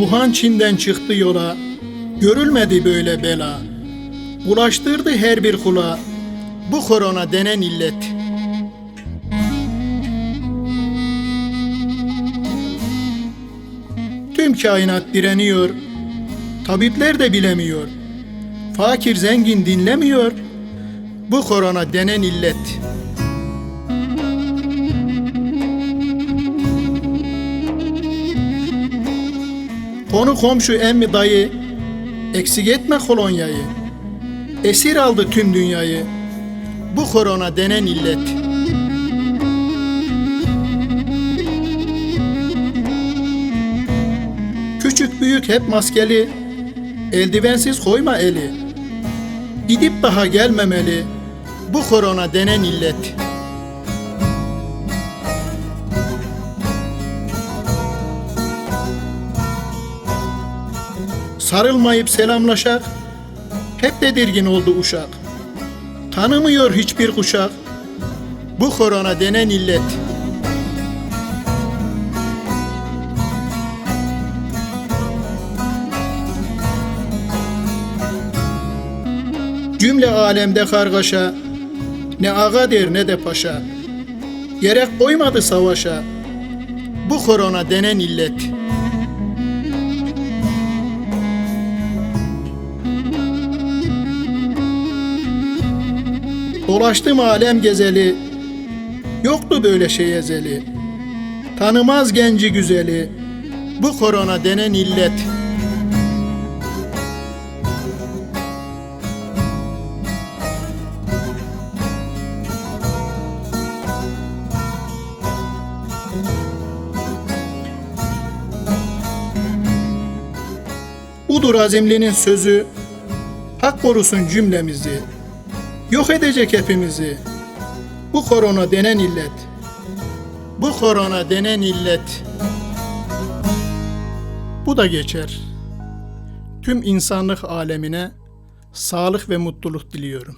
Wuhan Çin'den çıktı yola, görülmedi böyle bela. Bulaştırdı her bir kula, bu korona denen illet. Tüm kainat direniyor, tabipler de bilemiyor. Fakir zengin dinlemiyor, bu korona denen illet. Konu komşu emmi dayı, eksik etme kolonyayı. Esir aldı tüm dünyayı, bu korona denen illet. Küçük büyük hep maskeli, eldivensiz koyma eli. Gidip daha gelmemeli, bu korona denen illet. Sarılmayıp selamlaşak, hep tedirgin oldu uşak. Tanımıyor hiçbir kuşak, bu korona denen illet. Cümle alemde kargaşa, ne ağa der ne de paşa. Gerek koymadı savaşa, bu korona denen illet. Dolaştım alem gezeli, yoktu böyle şey ezeli. Tanımaz genci güzeli, bu korona denen illet. Budur azimlinin sözü, hak korusun cümlemizi, yok edecek hepimizi. Bu korona denen illet, bu korona denen illet. Bu da geçer. Tüm insanlık alemine sağlık ve mutluluk diliyorum.